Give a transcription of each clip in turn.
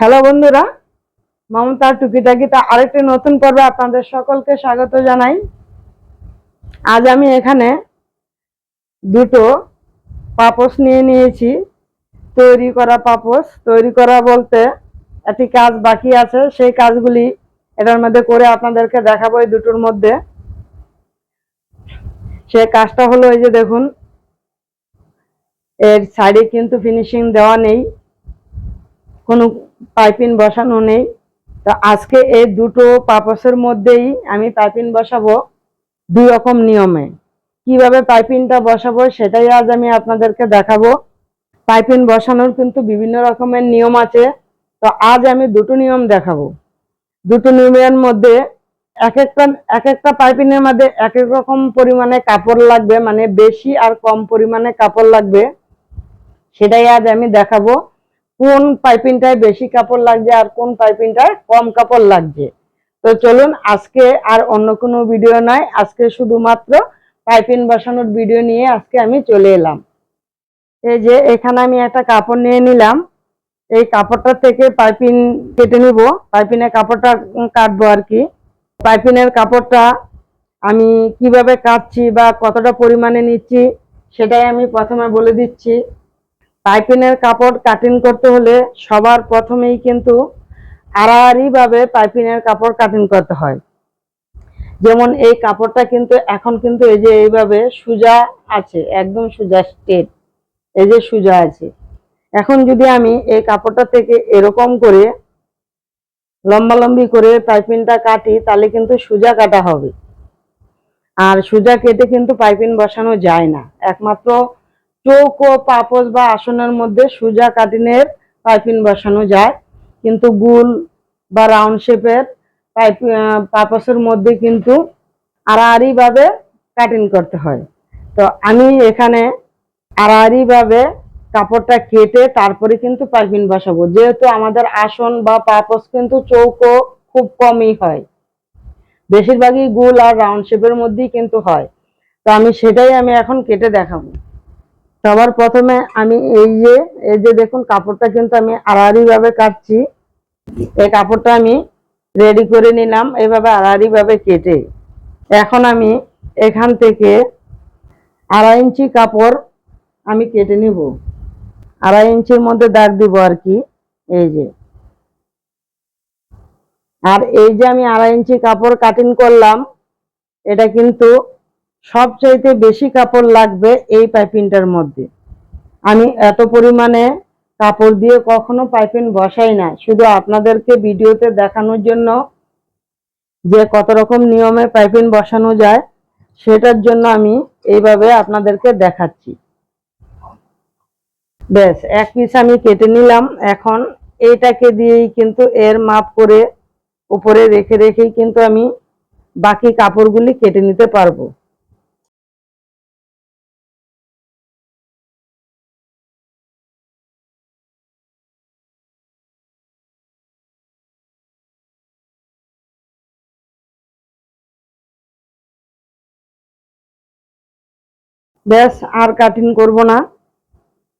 Hello বন্ধুরা মমতার টুকিটাকিতে আরেকটি নতুন পর্বে আপনাদের সকলকে স্বাগত জানাই। আজ আমি এখানে দুটো পাপোস নিয়ে নিয়েছি। তৈরি করা পাপোস তৈরি করা বলতে একটি কাজ বাকি আছে, সেই কাজগুলি এটার মধ্যে করে আপনাদেরকে দেখাবো এই দুটোর মধ্যে। সে কাজটা হলো এই যে দেখুন, এর সাইডে কিন্তু ফিনিশিং দেওয়া নেই। কোনো পাইপিং বসানো নেই। তো আজকে এই দুটো পাপসের মধ্যেই আমি পাইপিন বসাবো দুই রকম নিয়মে। কীভাবে পাইপিনটা বসাবো সেটাই আজ আমি আপনাদেরকে দেখাবো। পাইপিন বসানোর কিন্তু বিভিন্ন রকমের নিয়ম আছে। তো আজ আমি দুটো নিয়ম দেখাবো। দুটো নিয়মের মধ্যে এক একটা এক একটা পাইপিংয়ের মধ্যে এক এক রকম পরিমাণে কাপড় লাগবে মানে বেশি আর কম পরিমাণে কাপড় লাগবে। সেটাই আজ আমি দেখাবো। কোন পাইপিংটায় বেশি কাপড় লাগছে আর কোন পাইপিংটায় কম কাপড় লাগছে তো চলুন, আজকে আর অন্য কোনো ভিডিও নয় আজকে শুধুমাত্র পাইপিং বসানোর ভিডিও নিয়ে আজকে আমি চলে এলাম। এই যে, এখানে আমি একটা কাপড় নিয়ে নিলাম। এই কাপড়টা থেকে পাইপিং কেটে নিব। পাইপিনের কাপড়টা কাটবো আর কি। পাইপিনের কাপড়টা আমি কীভাবে কাটছি বা কতটা পরিমাণে নিচ্ছি, সেটাই আমি প্রথমে বলে দিচ্ছি। পাইপিনের কাপড় কাটিং করতে হলে সবার প্রথমেই কিন্তু আড়াআড়িভাবে পাইপিনের কাপড় কাটিং করতে হয়। যেমন এই কাপড়টা কিন্তু এখন কিন্তু এই যে এইভাবে সুজা আছে, একদম সুজা স্ট্রেট এই যে সুজা আছে। এখন যদি আমি এই কাপড়টা থেকে এরকম করে লম্বালম্বি করে পাইপিংটা কাটি, তাহলে কিন্তু সুজা কাটা হবে। আর সুজা কেটে কিন্তু পাইপিং বসানো যায় না। একমাত্র চৌকো পাপোস বা আসনের মধ্যে সুজা কাটিনের পাইপিং বসানো যায়। কিন্তু গুল বা রাউন্ড শেপের পাইপ পাপোসের মধ্যে কিন্তু আড়াআড়িভাবে কাটিং করতে হয়। তো আমি এখানে আড়াআড়িভাবে কাপড়টা কেটে তারপরে কিন্তু পাইপিং বসাবো। যেহেতু আমাদের আসন বা পাপোস কিন্তু চৌকো খুব কমই হয়। বেশিরভাগই গোল আর রাউন্ড শেপের মধ্যেই কিন্তু হয়। তো আমি সেটাই আমি এখন কেটে দেখাবো। সবার প্রথমে আমি এই যে এই যে দেখুন, কাপড়টা কিন্তু আমি আড়াআড়ি ভাবে কাটছি। এই কাপড়টা আমি রেডি করে নিলাম এইভাবে আড়াআড়ি ভাবে কেটে। এখন আমি এখান থেকে আড়াই ইঞ্চি কাপড় আমি কেটে নিব। আড়াই ইঞ্চির মধ্যে দাগ দিব আর কি, এই যে। আর এই যে আমি আড়াই ইঞ্চি কাপড় কাটিং করলাম, এটা কিন্তু সবচাইতে বেশি কাপড় লাগবে এই পাইপিংটার মধ্যে। আমি এত পরিমাণে কাপড় দিয়ে কখনো পাইপিং বসাই না শুধু আপনাদেরকে ভিডিওতে দেখানোর জন্য যে কত রকম নিয়মে পাইপিং বসানো যায়, সেটার জন্য আমি এইভাবে আপনাদেরকে দেখাচ্ছি। ব্যাস, এক পিস আমি কেটে নিলাম। এখন এইটাকে দিয়েই কিন্তু এর মাপ করে উপরে রেখে রেখেই কিন্তু আমি বাকি কাপড়গুলি কেটে নিতে পারব। ব্যাস, আর কাটিং করব না।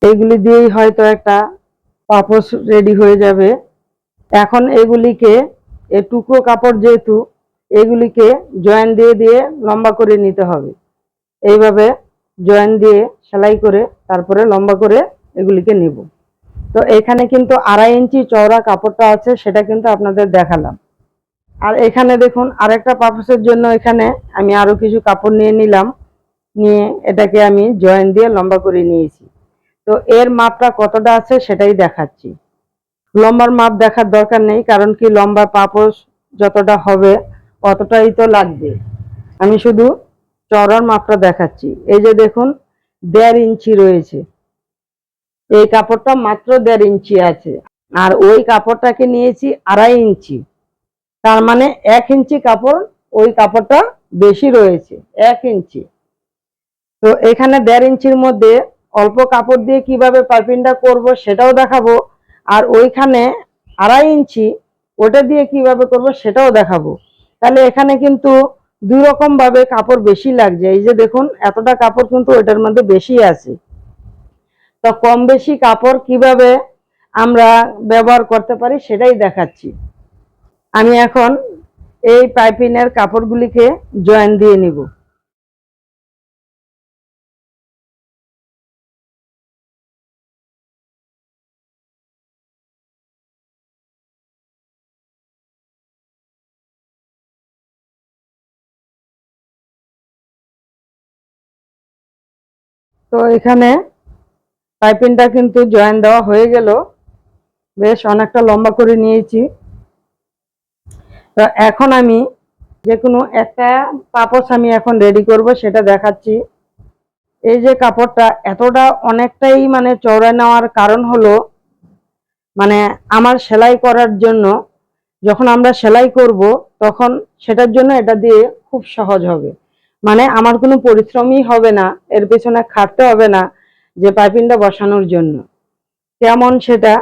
এইগুলি দিয়েই হয়তো একটা পাপোস রেডি হয়ে যাবে। এখন এগুলিকে, এ টুকরো কাপড় যেহেতু, এগুলিকে জয়েন দিয়ে দিয়ে লম্বা করে নিতে হবে। এইভাবে জয়েন দিয়ে সেলাই করে তারপরে লম্বা করে এগুলিকে নিব। তো এখানে কিন্তু আড়াই ইঞ্চি চওড়া কাপড়টা আছে, সেটা কিন্তু আপনাদের দেখালাম। আর এখানে দেখুন, আরেকটা পাপোসের জন্য এখানে আমি আরও কিছু কাপড় নিয়ে নিলাম। নিয়ে এটাকে আমি জয়েন দিয়ে লম্বা করে নিয়েছি। তো এর মাপটা কতটা আছে সেটাই দেখাচ্ছি। লম্বার মাপ দেখার দরকার নেই, কারণ কি লম্বা পাপোস যতটা হবে অতটাই তো লাগবে। আমি শুধু চওড়ার মাপটা দেখাচ্ছি। এই যে দেখুন, দেড় ইঞ্চি রয়েছে। এই কাপড়টা মাত্র দেড় ইঞ্চি আছে। আর ওই কাপড়টাকে নিয়েছি আড়াই ইঞ্চি। তার মানে এক ইঞ্চি কাপড় ওই কাপড়টা বেশি রয়েছে, এক ইঞ্চি। তো এখানে দেড় ইঞ্চির মধ্যে অল্প কাপড় দিয়ে কীভাবে পাইপিংটা করব সেটাও দেখাবো। আর ওইখানে আড়াই ইঞ্চি ওটা দিয়ে কীভাবে করব সেটাও দেখাবো। তাহলে এখানে কিন্তু দুই রকম ভাবে কাপড় বেশি লাগছে। এই যে দেখুন, এতটা কাপড় কিন্তু ওইটার মধ্যে বেশি আছে। তো কম বেশি কাপড় কীভাবে আমরা ব্যবহার করতে পারি সেটাই দেখাচ্ছি। আমি এখন এই পাইপিনের কাপড়গুলিকে জয়েন দিয়ে নিব। তো এখানে পাইপিংটা কিন্তু জয়েন দেওয়া হয়ে গেল। বেশ অনেকটা লম্বা করে নিয়েছি। তো এখন আমি যে কোনো একটা পাপোস আমি এখন রেডি করব, সেটা দেখাচ্ছি। এই যে কাপড়টা এতটা অনেকটাই মানে চওড়া নেওয়ার কারণ হলো মানে আমার সেলাই করার জন্য যখন আমরা সেলাই করব, তখন সেটার জন্য এটা দিয়ে খুব সহজ হবে। মানে আমার কোনো পরিশ্রমই হবে না, এর পেছনে খাটতে হবে না যে পাইপিংটা বসানোর জন্য। কেমন সেটা?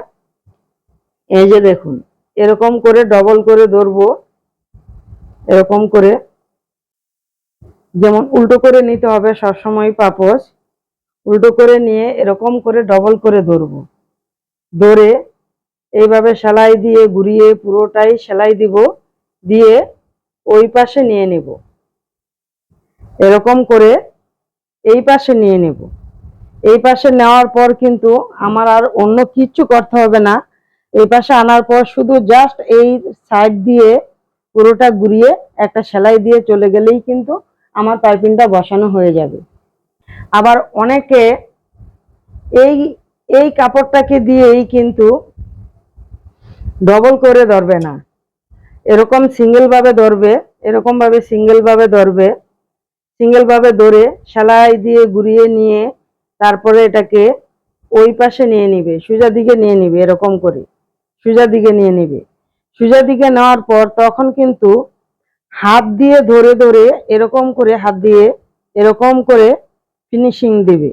এই যে দেখুন, এরকম করে ডবল করে ধরবো, এরকম করে। যেমন উল্টো করে নিতে হবে সবসময় পাপোস উল্টো করে নিয়ে এরকম করে ডবল করে ধরবো। ধরে এইভাবে সেলাই দিয়ে, ঘুরিয়ে পুরোটাই সেলাই দিব, দিয়ে ওই পাশে নিয়ে নেব। এরকম করে এই পাশে নিয়ে নেব। এই পাশে নেওয়ার পর কিন্তু আমার আর অন্য কিচ্ছু করতে হবে না। এই পাশে আনার পর শুধু জাস্ট এই সাইড দিয়ে পুরোটা ঘুরিয়ে একটা সেলাই দিয়ে চলে গেলেই কিন্তু আমার পাইপিংটা বসানো হয়ে যাবে। আবার অনেকে এই এই কাপড়টাকে দিয়েই কিন্তু ডবল করে ধরবে না। এরকম সিঙ্গেলভাবে ধরবে এরকমভাবে সিঙ্গেলভাবে ধরবে। সিঙ্গেল ভাবে ধরে সেলাই দিয়ে ঘুরিয়ে নিয়ে তারপরে এটাকে ওই পাশে নিয়ে নিবে, সোজা দিকে নিয়ে নিবে, এরকম করে। সোজা দিকে নিয়ে নিবে। সোজা দিকে নেওয়ার পর তখন কিন্তু হাত দিয়ে ধরে ধরে এরকম করে হাত দিয়ে এরকম করে ফিনিশিং দিবে।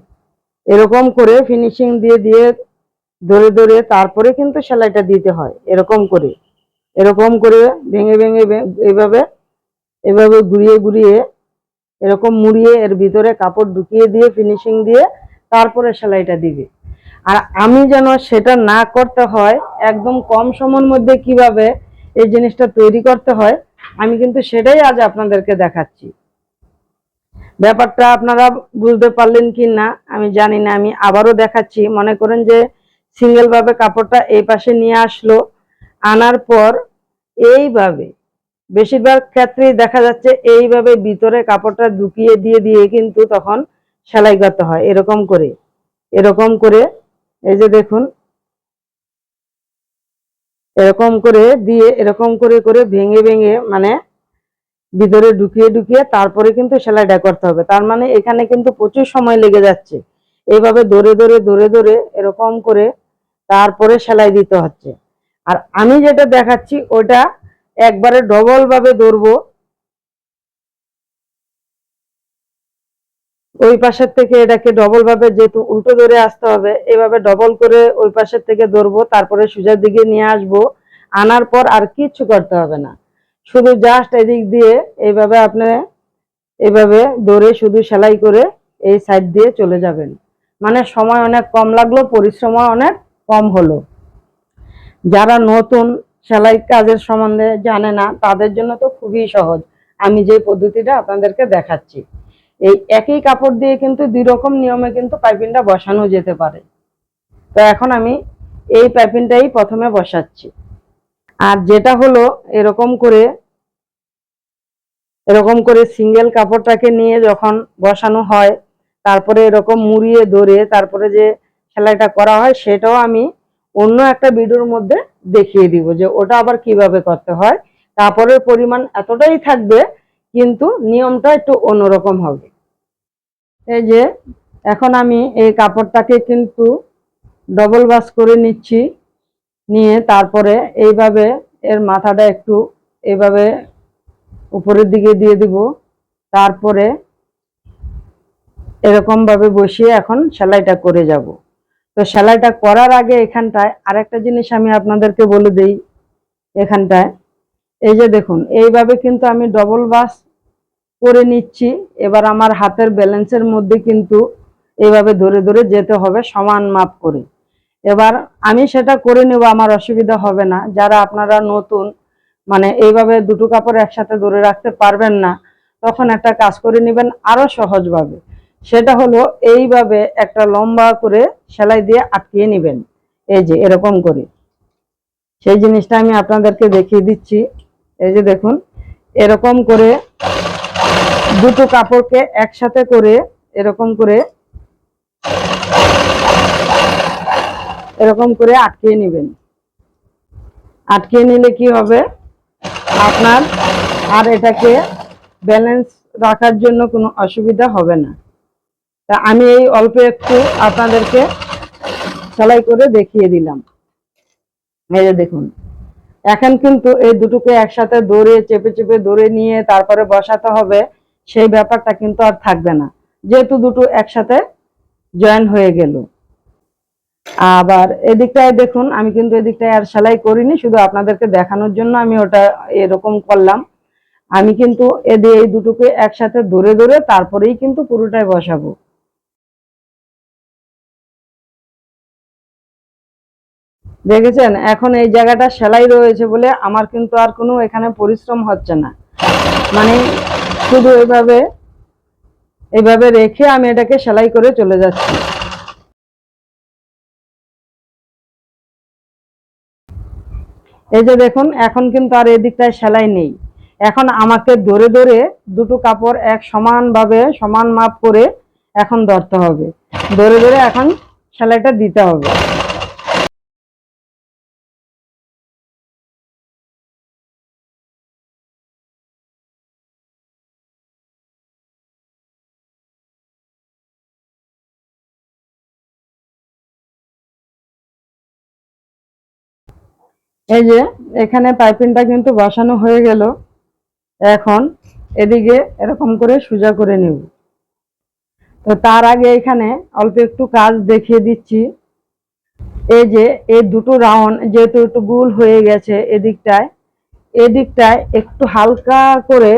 এরকম করে ফিনিশিং দিয়ে দিয়ে ধরে ধরে তারপরে কিন্তু সেলাইটা দিতে হয়, এরকম করে। এরকম করে ভেঙে ভেঙে এভাবে এভাবে ঘুরিয়ে ঘুরিয়ে এরকম মুড়িয়ে এর ভিতরে কাপড় ঢুকিয়ে দিয়ে ফিনিশিং দিয়ে তারপরে সেলাইটা দিবে। আর আমি যেন সেটা না করতে হয়, একদম কম সময়ের মধ্যে কীভাবে এই জিনিসটা তৈরি করতে হয়, আমি কিন্তু সেটাই আজ আপনাদেরকে দেখাচ্ছি। ব্যাপারটা আপনারা বুঝতে পারলেন কি না, আমি জানি না, আমি আবারও দেখাচ্ছি। মনে করেন যে সিঙ্গেল ভাবে কাপড়টা এই পাশে নিয়ে আসলো, আনার পর এইভাবে বেশিরভাগ ক্ষেত্রেই দেখা যাচ্ছে এইভাবে ভিতরে কাপড়টা ঢুকিয়ে দিয়ে দিয়ে কিন্তু তখন সেলাই করতে হয়, এরকম করে এরকম করে, এই যে দেখুন, এরকম করে দিয়ে, এরকম করে করে ভেঙে ভেঙে মানে ভিতরে ঢুকিয়ে ঢুকিয়ে তারপরে কিন্তু সেলাইটা করতে হবে। তার মানে এখানে কিন্তু প্রচুর সময় লেগে যাচ্ছে। এইভাবে ধরে ধরে ধরে ধরে এরকম করে তারপরে সেলাই দিতে হচ্ছে। আর আমি যেটা দেখাচ্ছি, ওটা একবারে ডবল ভাবে ধরবো। ওই পাশের থেকে এটাকে ডবল ভাবে যেহেতু উল্টো ধরে আসতে হবে, এভাবে ডবল করে ওই পাশের থেকে ধরবো, তারপরে সোজার দিকে নিয়ে আসব। আনার পর আর কিচ্ছু করতে হবে না। শুধু জাস্ট এদিক দিয়ে এইভাবে আপনি এভাবে ধরে শুধু সেলাই করে এই সাইড দিয়ে চলে যাবেন। মানে সময় অনেক কম লাগল পরিশ্রম অনেক কম হলো। যারা নতুন সেলাই কাজের সম্বন্ধে জানে না, তাদের জন্য তো খুবই সহজ। আমি যে পদ্ধতিটা আপনাদেরকে দেখাচ্ছি। এই একই কাপড় দিয়ে কিন্তু দুই রকম নিয়মে কিন্তু পাইপিংটা বসানো যেতে পারে। তো এখন আমি এই পাইপিংটাই প্রথমে বসাচ্ছি। আর যেটা হলো, এরকম করে এরকম করে সিঙ্গেল কাপড়টাকে নিয়ে যখন বসানো হয়, তারপরে এরকম মুড়িয়ে ধরে তারপরে যে সেলাইটা করা হয়, সেটাও আমি অন্য একটা ভিডিওর মধ্যে দেখিয়ে দিব যে ওটা আবার কীভাবে করতে হয়। কাপড়ের পরিমাণ এতটাই থাকবে, কিন্তু নিয়মটা একটু অন্যরকম হবে। এই যে, এখন আমি এই কাপড়টাকে কিন্তু ডবল বাস করে নিচ্ছি, নিয়ে তারপরে এইভাবে এর মাথাটা একটু এইভাবে উপরের দিকে দিয়ে দিব। তারপরে এরকমভাবে বসিয়ে এখন সেলাইটা করে যাব। তো সেলাইটা করার আগে এখানটায় আরেকটা জিনিস আমি আপনাদেরকে বলে দেই এখানটায়। এই যে দেখুন, এইভাবে কিন্তু আমি ডবল বাস করে নিচ্ছি। এবার আমার হাতের ব্যালেন্সের মধ্যে কিন্তু এইভাবে ধরে ধরে যেতে হবে, সমান মাপ করে। এবার আমি সেটা করে নেব, আমার অসুবিধা হবে না। যারা আপনারা নতুন মানে এইভাবে দুটো কাপড় একসাথে ধরে রাখতে পারবেন না, তখন একটা কাজ করে নেবেন আরও সহজভাবে। সেটা হলো এইভাবে একটা লম্বা করে সেলাই দিয়ে আটকিয়ে নেবেন। এই যে এরকম করে। সেই জিনিসটা আমি আপনাদেরকে দেখিয়ে দিচ্ছি। এই যে দেখুন, এরকম করে দুটো কাপড়কে একসাথে করে এরকম করে এরকম করে আটকিয়ে নেবেন। আটকিয়ে নিলে কি হবে? আপনার আর এটাকে ব্যালেন্স রাখার জন্য কোনো অসুবিধা হবে না। তা আমি এই অল্প একটু আপনাদেরকে সেলাই করে দেখিয়ে দিলাম। এই যে দেখুন, এখন কিন্তু এই দুটোকে একসাথে দৌড়ে, চেপে চেপে দৌড়ে নিয়ে তারপরে বসাতে হবে, সেই ব্যাপারটা কিন্তু আর থাকবে না। যেহেতু দুটো একসাথে জয়েন হয়ে গেল। আবার এদিকটায় দেখুন, আমি কিন্তু এদিকটায় আর সেলাই করিনি, শুধু আপনাদেরকে দেখানোর জন্য আমি ওটা এরকম করলাম। আমি কিন্তু এদি এই দুটোকে একসাথে ধরে ধরে তারপরেই কিন্তু পুরোটাই বসাবো। দেখেছেন? এখন এই জায়গাটা সেলাই রয়েছে বলে আমার কিন্তু আর কোনো এখানে পরিশ্রম হচ্ছে না। মানে শুধু এইভাবে এইভাবে রেখে আমি এটাকে সেলাই করে চলে যাচ্ছি। এই যে দেখুন, এখন কিন্তু আর এদিকটায় সেলাই নেই। এখন আমাকে ধরে ধরে দুটো কাপড় এক সমানভাবে, সমান মাপ করে এখন ধরতে হবে। ধরে ধরে এখন সেলাইটা দিতে হবে। এই যে, এখানে পাইপিংটা কিন্তু বসানো হয়ে গেল। এখন এদিকে এরকম করে সোজা করে নেব। তো তার আগে এখানে অল্প একটু কাজ দেখিয়ে দিচ্ছি। এই যে, এই দুটো রাউন্ড যেহেতু একটু গুল হয়ে গেছে এদিকটায় এদিকটায় একটু হালকা করে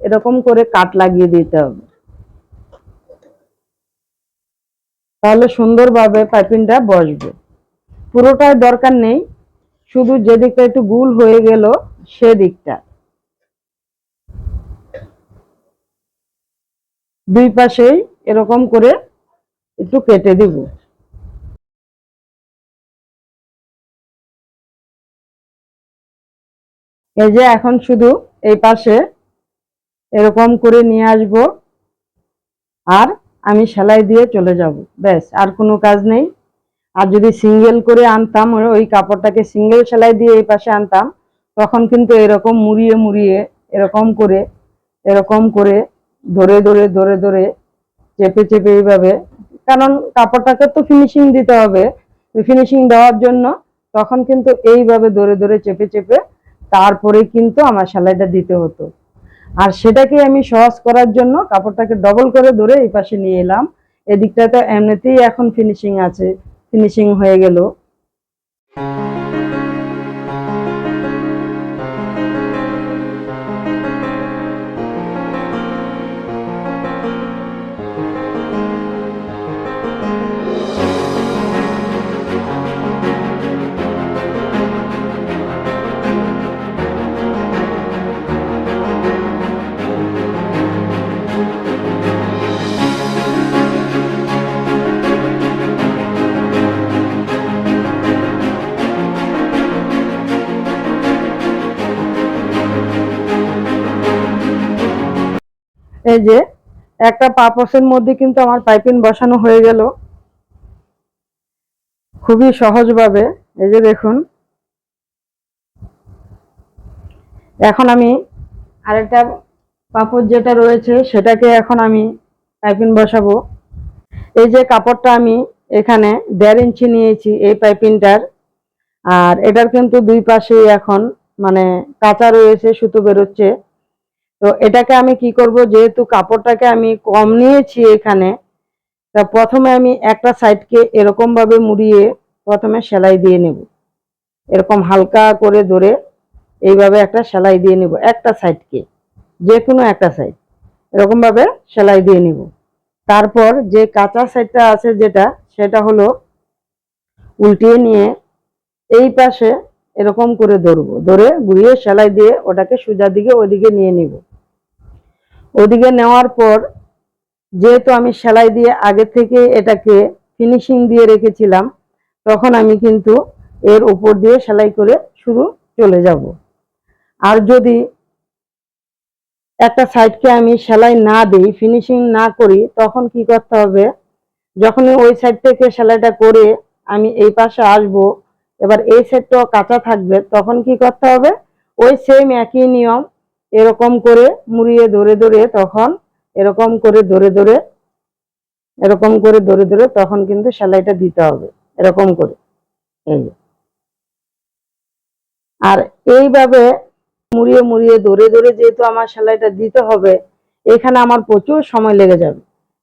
এরকম করে কাট লাগিয়ে দিতে হবে। তাহলে সুন্দরভাবে পাইপিংটা বসবে। পুরোটাই দরকার নেই। শুধু যে দিকটা একটু গুল হয়ে গেল, সেদিকটা। দুই পাশেই এরকম করে একটু কেটে দিব। এই যে এখন শুধু এই পাশে এরকম করে নিয়ে আসব, আর আমি সেলাই দিয়ে চলে যাব। ব্যাস, আর কোনো কাজ নেই। আর যদি সিঙ্গেল করে আনতাম, ওই কাপড়টাকে সিঙ্গেল সেলাই দিয়ে এই পাশে আনতাম, তখন কিন্তু এরকম মুড়িয়ে মুড়িয়ে এরকম করে এরকম করে ধরে ধরে ধরে ধরে, চেপে চেপে এইভাবে, কারণ কাপড়টাকে তো ফিনিশিং দিতে হবে। ফিনিশিং দেওয়ার জন্য তখন কিন্তু এইভাবে ধরে ধরে, চেপে চেপে তারপরে কিন্তু আমার সেলাইটা দিতে হতো। আর সেটাকে আমি সহজ করার জন্য কাপড়টাকে ডবল করে ধরে এই পাশে নিয়ে এলাম। এদিকটা তো এমনিতেই এখন ফিনিশিং আছে। ফিনিশিং হয়ে গেল। এই যে, একটা পাপসের মধ্যে কিন্তু আমার পাইপিং বসানো হয়ে গেল। খুবই সহজভাবে, এই যে দেখুন। এখন আমি আরেকটা পাপড় যেটা রয়েছে, সেটাকে এখন আমি পাইপিং বসাবো। এই যে কাপড়টা আমি এখানে দেড় ইঞ্চি নিয়েছি এই পাইপিংটার। আর এটার কিন্তু দুই পাশেই এখন মানে কাঁচা রয়েছে, সুতো বেরোচ্ছে। তো এটাকে আমি কি করব, যেহেতু কাপড়টাকে আমি কম নিয়েছি এখানে, তা প্রথমে আমি একটা সাইডকে এরকম ভাবে মুড়িয়ে প্রথমে সেলাই দিয়ে নেব। এরকম হালকা করে ধরে এইভাবে একটা সেলাই দিয়ে নেব, একটা সাইডকে যে কোনো একটা সাইড, এরকম ভাবে সেলাই দিয়ে নেব। তারপর যে কাঁচা সাইডটা আছে যেটা, সেটা হলো উল্টিয়ে নিয়ে এই পাশে এরকম করে ধরবো, ধরে ঘুরিয়ে সেলাই দিয়ে ওটাকে সোজা দিকে ওদিকে নিয়ে নিব। ওদিকে নেওয়ার পর যেহেতু আমি সেলাই দিয়ে আগে থেকে এটাকে ফিনিশিং দিয়ে রেখেছিলাম, তখন আমি কিন্তু এর উপর দিয়ে সেলাই করে শুরু চলে যাব। আর যদি একটা সাইডকে আমি সেলাই না দিই ফিনিশিং না করি, তখন কি করতে হবে? যখনই ওই সাইড থেকে সেলাইটা করে আমি এই পাশে আসব, এবার এই সাইডটাও কাঁচা থাকবে, তখন কি করতে হবে? ওই সেম একই নিয়ম এরকম করে মুড়িয়ে ধরে ধরে তখন এরকম করে ধরে ধরে, এরকম করে ধরে ধরে তখন কিন্তু সেলাইটা দিতে হবে, এরকম করে। এই। আর এইভাবে মুড়িয়ে মুড়িয়ে ধরে ধরে যেহেতু আমার সেলাইটা দিতে হবে, এখানে আমার প্রচুর সময় লেগে যাবে।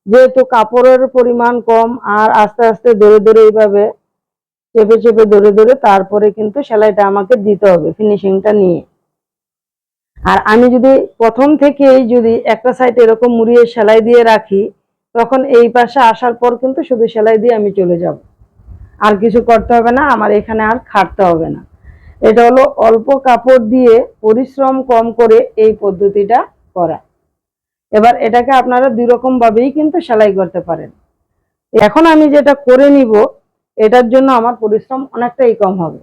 যেহেতু কাপড়ের পরিমাণ কম আর আস্তে আস্তে ধরে ধরে এইভাবে চেপে চেপে ধরে ধরে তারপরে কিন্তু সেলাইটা আমাকে দিতে হবে ফিনিশিংটা নিয়ে। আর আমি যদি প্রথম থেকেই যদি একটা সাইড এরকম মুড়িয়ে সেলাই দিয়ে রাখি, তখন এই পাশে আসার পর কিন্তু শুধু সেলাই দিয়ে আমি চলে যাব। আর কিছু করতে হবে না, আমার এখানে আর খাটতে হবে না। এটা হলো অল্প কাপড় দিয়ে পরিশ্রম কম করে এই পদ্ধতিটা করা। এবার এটাকে আপনারা দুই রকম ভাবেই কিন্তু সেলাই করতে পারেন। এখন আমি যেটা করে নিব, এটার জন্য আমার পরিশ্রম অনেকটাই কম হবে।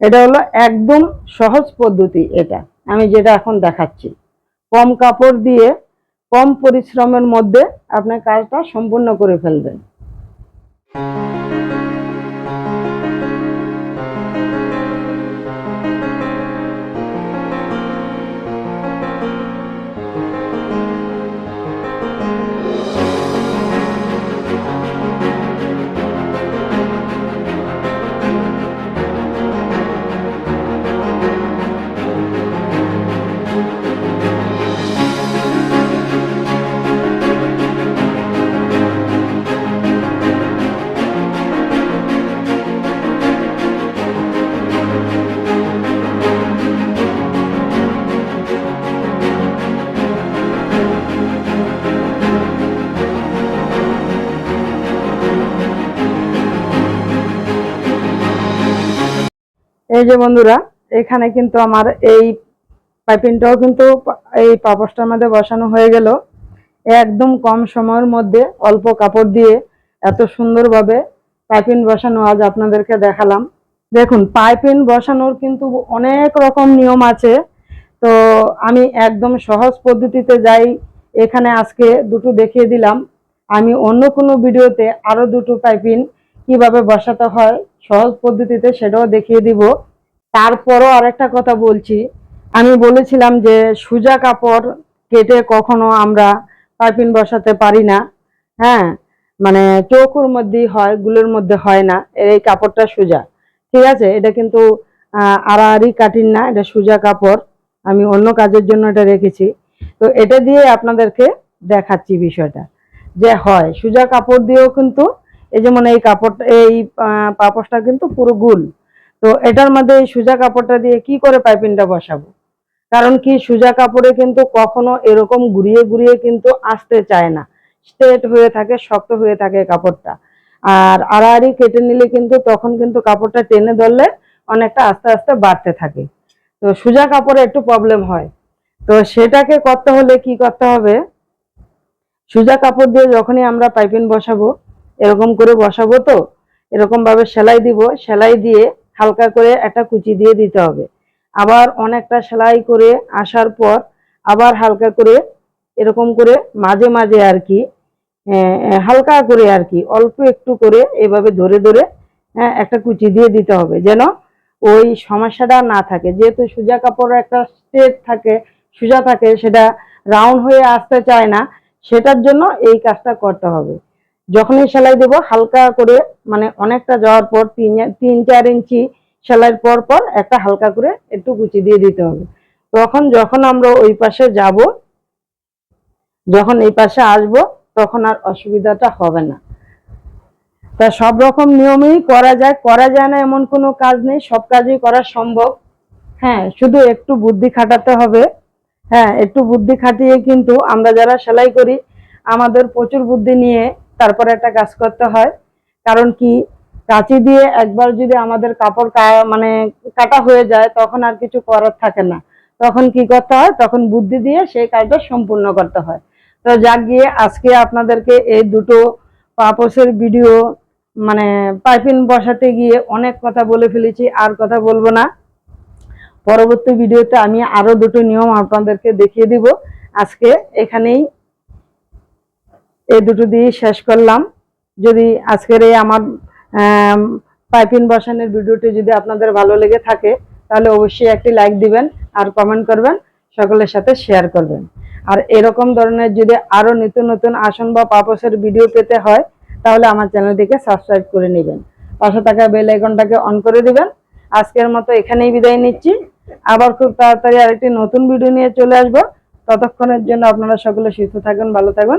এটা হলো একদম সহজ পদ্ধতি এটা। আমি যেটা এখন দেখাচ্ছি। কম কাপড় দিয়ে কম পরিশ্রমের মধ্যে আপনার কাজটা সম্পূর্ণ করে ফেলবেন। এই যে বন্ধুরা, এখানে কিন্তু আমার এই পাইপিংটাও কিন্তু এই পাপোশটার মধ্যে বসানো হয়ে গেল। একদম কম সময়ের মধ্যে অল্প কাপড় দিয়ে এত সুন্দরভাবে পাইপিং বসানো আজ আপনাদেরকে দেখালাম। দেখুন, পাইপিং বসানোর কিন্তু অনেক রকম নিয়ম আছে। তো আমি একদম সহজ পদ্ধতিতে যাই, এখানে আজকে দুটো দেখিয়ে দিলাম। আমি অন্য কোনো ভিডিওতে আরও দুটো পাইপিং কীভাবে বসাতে হয় সহজ পদ্ধতিতে সেটাও দেখিয়ে দিব। তারপরও আরেকটা কথা বলছি। আমি বলেছিলাম যে সুজা কাপড় কেটে কখনো আমরা পাইপিং বসাতে পারি না। হ্যাঁ মানে চৌকুর মধ্যেই হয়, গুলোর মধ্যে হয় না। এই কাপড়টা সুজা। ঠিক আছে, এটা কিন্তু আড়াআড়ি কাটিং না, এটা সুজা কাপড়। আমি অন্য কাজের জন্য এটা রেখেছি। তো এটা দিয়ে আপনাদেরকে দেখাচ্ছি বিষয়টা। যে হয়, সুজা কাপড় দিয়েও কিন্তু এই যেমন এই কাপড় এই পাপোশটা কিন্তু পুরো গুল। তো এটার মধ্যে এই সুজা কাপড়টা দিয়ে কি করে পাইপিংটা বসাবো? কারণ কি সুজা কাপড়ে কিন্তু কখনো এরকম ঘুরিয়ে ঘুরিয়ে কিন্তু আসতে চায় না। স্ট্রেট হয়ে থাকে, শক্ত হয়ে থাকে কাপড়টা। আর আড়াআড়ি কেটে নিলে কিন্তু তখন কিন্তু কাপড়টা টেনে ধরলে অনেকটা আস্তে আস্তে বাড়তে থাকে। তো সুজা কাপড়ে একটু প্রবলেম হয়। তো সেটাকে করতে হলে কি করতে হবে? সুজা কাপড় দিয়ে যখনই আমরা পাইপিং বসাবো এরকম করে বসাবো তো? এরকম ভাবে সেলাই দিব সেলাই দিয়ে হালকা করে একটা কুচি দিয়ে দিতে হবে। আবার অনেকটা সেলাই করে আসার পর আবার হালকা করে এরকম করে মাঝে মাঝে আর কি হালকা করে আর কি অল্প একটু করে এভাবে ধরে ধরে হ্যাঁ, একটা কুচি দিয়ে দিতে হবে যেন ওই সমস্যাটা না থাকে। যেহেতু সুজা কাপড়ের একটা স্ট্রেট থাকে সোজা থাকে সেটা রাউন্ড হয়ে আসতে চায় না সেটার জন্য এই কাজটা করতে হবে। যখনই সেলাই দেব, হালকা করে মানে অনেকটা যাওয়ার পর তিন তিন, চার ইঞ্চি সেলাইয়ের পর পর একটা হালকা করে একটু কুচি দিয়ে দিতে হবে। তখন যখন আমরা ওই পাশে যাব, যখন এই পাশে আসব, তখন আর অসুবিধাটা হবে না। তা সব রকম নিয়মেই করা যায়। করা যায় না এমন কোনো কাজ নেই, সব কাজই করা সম্ভব। হ্যাঁ শুধু একটু বুদ্ধি খাটাতে হবে। হ্যাঁ একটু বুদ্ধি খাটিয়ে কিন্তু আমরা যারা সেলাই করি, আমাদের প্রচুর বুদ্ধি নিয়ে তারপরে একটা কাজ করতে হয়। কারণ কি, কাঁচি দিয়ে একবার যদি আমাদের কাপড় মানে কাটা হয়ে যায়, তখন আর কিছু করার থাকে না। তখন কি করতে হয়, তখন বুদ্ধি দিয়ে সেই কাজটা সম্পূর্ণ করতে হয়। তো যাক গিয়ে, আজকে আপনাদেরকে এই দুটো পাপোসের ভিডিও মানে পাইপিং বসাতে গিয়ে অনেক কথা বলে ফেলেছি, আর কথা বলব না। পরবর্তী ভিডিওতে আমি আরও দুটো নিয়ম আপনাদেরকে দেখিয়ে দিব। আজকে এখানেই এই দুটো দিয়ে শেষ করলাম। যদি আজকের এই আমার পাইপিন বসানোর ভিডিওটি যদি আপনাদের ভালো লেগে থাকে, তাহলে অবশ্যই একটি লাইক দিবেন আর কমেন্ট করবেন, সকলের সাথে শেয়ার করবেন। আর এরকম ধরনের যদি আরও নিত্য নতুন আসন বা পাপসের ভিডিও পেতে হয়, তাহলে আমার চ্যানেলটিকে সাবস্ক্রাইব করে নেবেন। পাশে থাকা বেল আইকনটাকে অন করে দিবেন। আজকের মতো এখানেই বিদায় নিচ্ছি। আবার খুব তাড়াতাড়ি আরেকটি নতুন ভিডিও নিয়ে চলে আসব। ততক্ষণের জন্য আপনারা সকলে সুস্থ থাকুন, ভালো থাকুন।